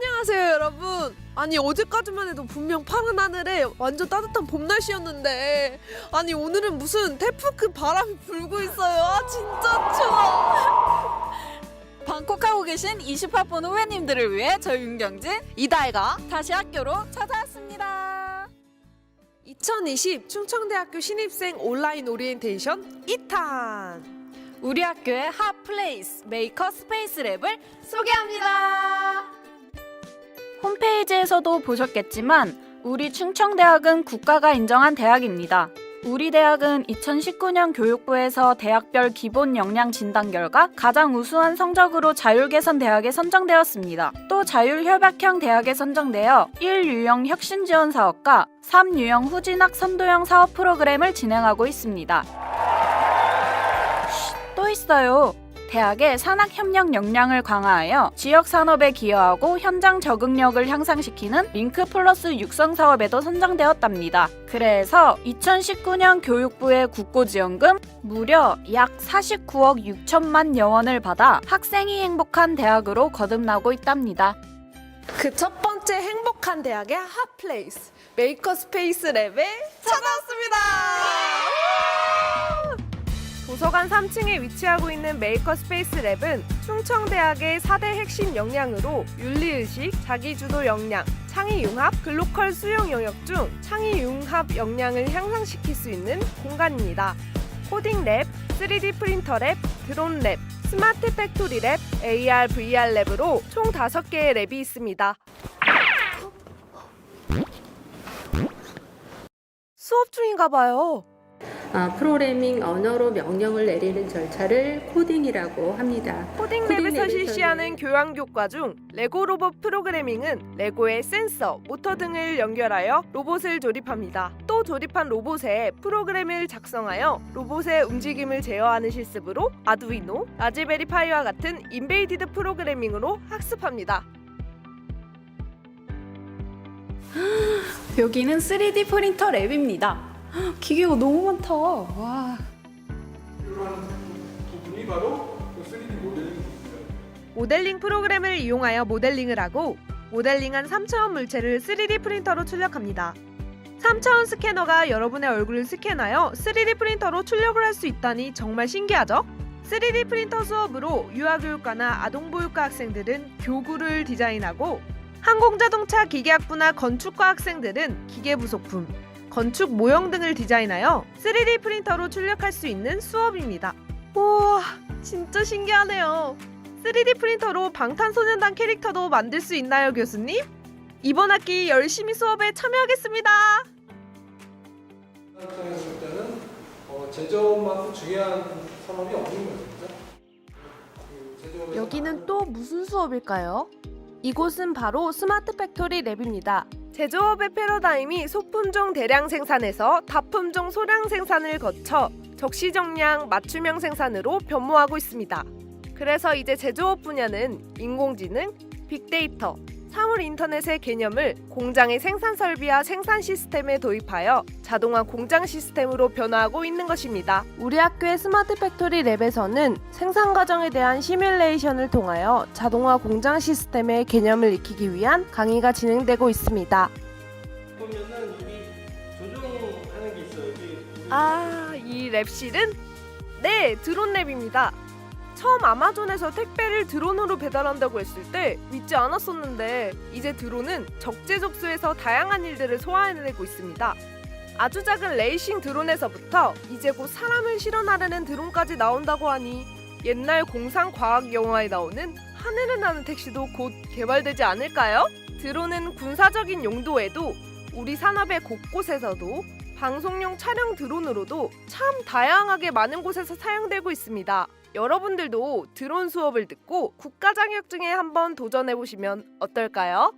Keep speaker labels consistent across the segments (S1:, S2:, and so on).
S1: 안녕하세요 여러분 아니 어제까지만 해도 분명 파란 하늘에 완전 따뜻한 봄 날씨였는데 아니 오늘은 무슨 태풍급 바람이 불고 있어요 아 진짜 추워
S2: 방콕하고 계신 28번 후배님들을 위해 저희 윤경진
S1: 이다혜가
S2: 다시 학교로 찾아왔습니다.
S1: 2020 충청대학교 신입생 온라인 오리엔테이션 2탄
S2: 우리 학교의 핫 플레이스 메이커 스페이스 랩을 소개합니다. 홈페이지에서도 보셨겠지만 우리 충청대학은 국가가 인정한 대학입니다. 우리 대학은 2019년 교육부에서 대학별 기본 역량 진단 결과 가장 우수한 성적으로 자율개선 대학에 선정되었습니다. 또 자율협약형 대학에 선정되어 1유형 혁신 지원 사업과 3유형 후진학 선도형 사업 프로그램을 진행하고 있습니다. 쉿, 또 있어요. 대학의 산학 협력 역량을 강화하여 지역 산업에 기여하고 현장 적응력을 향상시키는 링크 플러스 육성 사업에도 선정되었답니다. 그래서 2019년 교육부의 국고지원금 무려 약 49억 6천만 여원을 받아 학생이 행복한 대학으로 거듭나고 있답니다.
S1: 그 첫 번째 행복한 대학의 핫플레이스 메이커 스페이스 랩에 찾아왔습니다 도서관 3층에 위치하고 있는 메이커 스페이스 랩은 충청대학의 4대 핵심 역량으로 윤리의식, 자기주도 역량, 창의융합, 글로컬 수용 영역 중 창의융합 역량을 향상시킬 수 있는 공간입니다. 코딩 랩, 3D 프린터 랩, 드론 랩, 스마트 팩토리 랩, AR, VR 랩으로 총 5개의 랩이 있습니다. 수업 중인가 봐요.
S3: 아, 프로그래밍 언어로 명령을 내리는 절차를 코딩이라고 합니다.
S1: 코딩
S3: 코딩
S1: 랩에서 실시하는 교양 교과 중 레고 로봇 프로그래밍은 레고의 센서, 모터 등을 연결하여 로봇을 조립합니다. 또 조립한 로봇에 프로그램을 작성하여 로봇의 움직임을 제어하는 실습으로 아두이노, 라즈베리 파이와 같은 인베이디드 프로그래밍으로 학습합니다.
S2: 여기는 3D 프린터 랩입니다. 기계가 너무 많다. 와.
S4: 부분이 바로 그 3D 모델링입니다.
S1: 모델링 프로그램을 이용하여 모델링을 하고 모델링한 3차원 물체를 3D 프린터로 출력합니다. 3차원 스캐너가 여러분의 얼굴을 스캔하여 3D 프린터로 출력을 할 수 있다니 정말 신기하죠? 3D 프린터 수업으로 유아교육과나 아동보육과 학생들은 교구를 디자인하고 항공자동차 기계학부나 건축과 학생들은 기계부속품, 건축 모형 등을 디자인하여 3D 프린터로 출력할 수 있는 수업입니다. 우와, 진짜 신기하네요. 3D 프린터로 방탄소년단 캐릭터도 만들 수 있나요, 교수님? 이번 학기 열심히 수업에 참여하겠습니다.
S4: 입장에서 볼 때는 어, 제조업만큼 중요한 산업이 없는 거죠.
S1: 여기는 또 무슨 수업일까요? 이곳은 바로 스마트 팩토리 랩입니다. 제조업의 패러다임이 소품종 대량 생산에서 다품종 소량 생산을 거쳐 적시정량 맞춤형 생산으로 변모하고 있습니다. 그래서 이제 제조업 분야는 인공지능, 빅데이터, 사물 인터넷의 개념을 공장의 생산 설비와 생산 시스템에 도입하여 자동화 공장 시스템으로 변화하고 있는 것입니다. 우리 학교의 스마트 팩토리 랩에서는 생산 과정에 대한 시뮬레이션을 통하여 자동화 공장 시스템의 개념을 익히기 위한 강의가 진행되고 있습니다.
S4: 보면은 여기 조종하는 게 있어요. 여기
S1: 아, 이 랩실은 네, 드론 랩입니다. 처음 아마존에서 택배를 드론으로 배달한다고 했을 때 믿지 않았었는데 이제 드론은 적재적소에서 다양한 일들을 소화해내고 있습니다. 아주 작은 레이싱 드론에서부터 이제 곧 사람을 실어 나르는 드론까지 나온다고 하니 옛날 공상 과학 영화에 나오는 하늘을 나는 택시도 곧 개발되지 않을까요? 드론은 군사적인 용도에도 우리 산업의 곳곳에서도 방송용 촬영 드론으로도 참 다양하게 많은 곳에서 사용되고 있습니다. 여러분들도 드론 수업을 듣고 국가 자격증에 한번 도전해 보시면 어떨까요?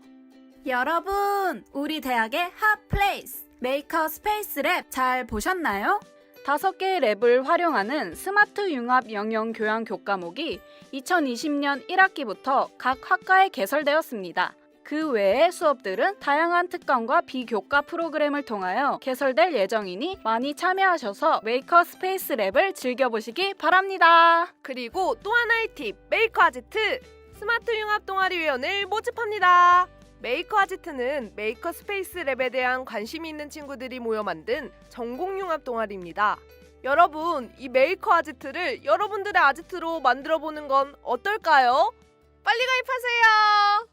S2: 여러분, 우리 대학의 핫 플레이스 메이커 스페이스 랩 잘 보셨나요? 다섯 개의 랩을 활용하는 스마트 융합 영역 교양 교과목이 2020년 1학기부터 각 학과에 개설되었습니다. 그 외의 수업들은 다양한 특강과 비교과 프로그램을 통하여 개설될 예정이니 많이 참여하셔서 메이커 스페이스 랩을 즐겨보시기 바랍니다.
S1: 그리고 또 하나의 팁, 메이커 아지트 스마트 융합 동아리 회원을 모집합니다. 메이커 아지트는 메이커 스페이스 랩에 대한 관심이 있는 친구들이 모여 만든 전공 융합 동아리입니다. 여러분, 이 메이커 아지트를 여러분들의 아지트로 만들어 보는 건 어떨까요? 빨리 가입하세요.